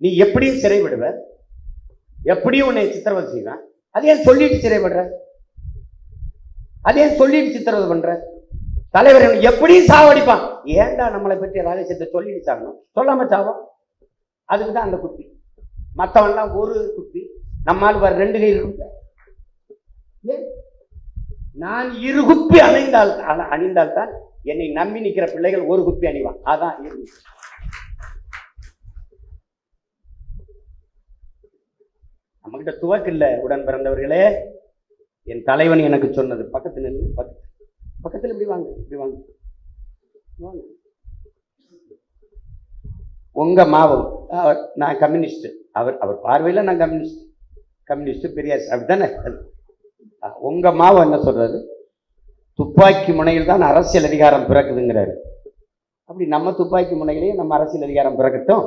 நீ எப்படியும் சிறைவிடுவ. எப்படியும் உன்னை சித்திரவதை செய்வேன் அது ஏன் சொல்லிட்டு சிறைப்படுற அது ஏன் சொல்லிட்டு சித்திரவதை பண்ற? தலைவர் எப்படியும் சாவடிப்பான். ஏன்டா நம்மளை பற்றி ரகசியத்தை சொல்லிட்டு சாகணும் சொல்லாம சாவோம். அதுக்கு தான் அந்த குப்பி மற்றவன்லாம் ஒரு குப்பி நம்மால் வர ரெண்டு கை இருக்கும் நான் இரு குப்பி அணிந்தால் அண- அணிந்தால்தான் என்னை நம்பி நிற்கிற பிள்ளைகள் ஒரு குப்பி அணிவான். அதான் இருக்கு நம்மகிட்ட துவக்கு இல்லை உடன் பிறந்தவர்களே. என் தலைவன் எனக்கு சொன்னது. பக்கத்து நின்று பக்கத்து பக்கத்தில் இப்படி வாங்க இப்படி வாங்க. வாங்க. உங்க மாவம் அவர் நான் கம்யூனிஸ்ட். அவர் அவர் பார்வையில் நான் கம்யூனிஸ்ட். கம்யூனிஸ்ட் பெரியார் அப்படித்தானே? அஹ், உங்க மாவம் என்ன சொல்றாரு துப்பாக்கி முனையில் தான் அரசியல் அதிகாரம் பிறக்குதுங்கிறாரு. அப்படி நம்ம துப்பாக்கி முனையிலேயே நம்ம அரசியல் அதிகாரம் பிறக்கட்டும்.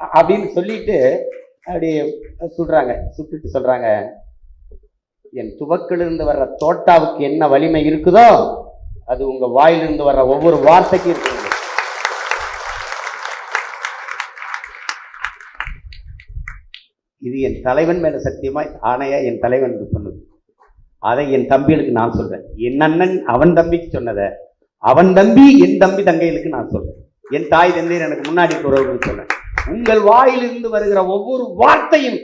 அப்படின்னு சொல்லிட்டு அப்படி சுடுறாங்க. சுட்டுட்டு சொல்கிறாங்க என் துவக்கிலிருந்து வர்ற தோட்டாவுக்கு என்ன வலிமை இருக்குதோ அது உங்கள் வாயிலிருந்து வர்ற ஒவ்வொரு வார்த்தைக்கும் இருக்குது. இது என் தலைவன் மேல சத்தியமாய் ஆணையா என் தலைவன் சொன்னது அதை என் தம்பிகளுக்கு நான் சொல்றேன். என் அண்ணன் அவன் தம்பிக்கு சொன்னதை அவன் தம்பி என் தம்பி தங்கைகளுக்கு நான் சொல்றேன். என் தாய் தந்தையர் எனக்கு முன்னாடி இருக்கிறவர்களுக்கு சொன்னேன் உங்கள் வாயிலிருந்து வருகிற ஒவ்வொரு வார்த்தையும்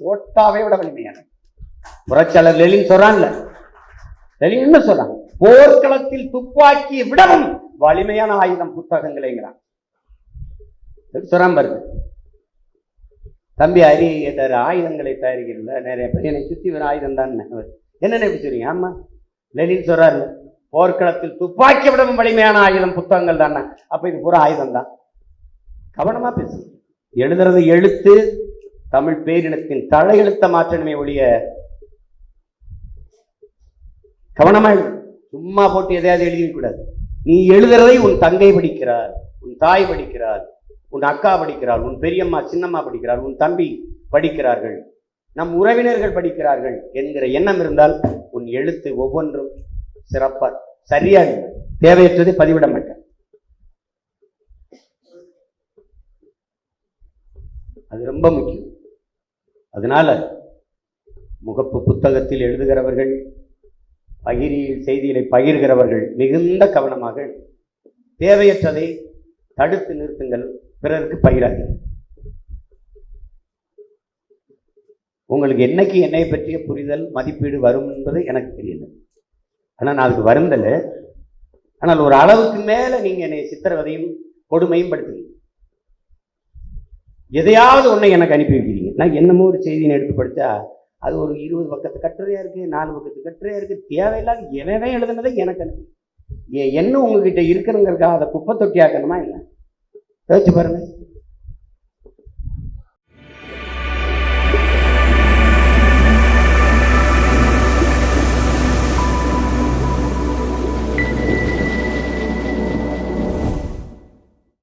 ஓட்டாவே விட வலிமையான புரட்சியாளர் லெலின் சொல்றான்ல. லெலின் என்ன சொல்றான்? போர்க்களத்தில் துப்பாக்கியை விடவும் வலிமையான ஆயுதம் புத்தகங்களேங்கிறான் சொல்றான் பாருங்க. தம்பி அரி ஆயுதங்களை தயாரிக்கிறதுல நிறைய பேர் என்னை சுத்தி வர ஆயுதம் தான் என்னென்ன எப்படி ஆமா. லெனின் சொல்றாரு போர்க்களத்தில் துப்பாக்கி விடவும் வலிமையான ஆயுதம் புத்தகங்கள் தானே அப்ப இது பூரா ஆயுதம் தான் கவனமா பேசுங்க. எழுதுறது எழுத்து தமிழ் பேரினத்தின் தலையெழுத்த மாற்றணுமே ஒழிய கவனமா சும்மா போட்டு எதையாவது எழுதி கூடாது. நீ எழுதுறதை உன் தங்கை படிக்கிறார் உன் தாய் படிக்கிறார் உன் அக்கா படிக்கிறாள் உன் பெரியம்மா சின்னம்மா படிக்கிறாள் உன் தம்பி படிக்கிறார்கள் நம் உறவினர்கள் படிக்கிறார்கள் என்கிற எண்ணம் இருந்தால் உன் எழுத்து ஒவ்வொன்றும் சிறப்பா சரியா தேவையற்றது தேவையற்றதை பதிவிட மாட்டேன். அது ரொம்ப முக்கியம். அதனால முகப்பு புத்தகத்தில் எழுதுகிறவர்கள் பகிரி செய்திகளை பகிர்கிறவர்கள் மிகுந்த கவனமாக தேவையற்றதை தடுத்து நிறுத்துங்கள். பிறருக்கு பகிராது உங்களுக்கு என்னைக்கு என்னை பற்றிய புரிதல் மதிப்பீடு வரும் என்பது எனக்கு தெரியல. ஆனால் நான் அதுக்கு வருந்தலை. ஆனால் ஒரு அளவுக்கு மேலே நீங்கள் என்னை சித்திரவதையும் கொடுமையும் படுத்துறீங்க எதையாவது ஒன்று எனக்கு அனுப்பி வைக்கிறீங்க. நான் என்னமோ ஒரு செய்தியை எடுத்து படித்தா அது ஒரு இருபது பக்கத்து கட்டுரையாக இருக்குது நாலு பக்கத்து கட்டுரையாக இருக்குது தேவையில்லாத எவன் எழுதுனதை எனக்கு அனுப்பி என்ன உங்ககிட்ட இருக்கிறங்கிறதுக்காக அதை குப்பை தொட்டி ஆக்கணுமா இல்லை? யோசிச்சு பாருங்க.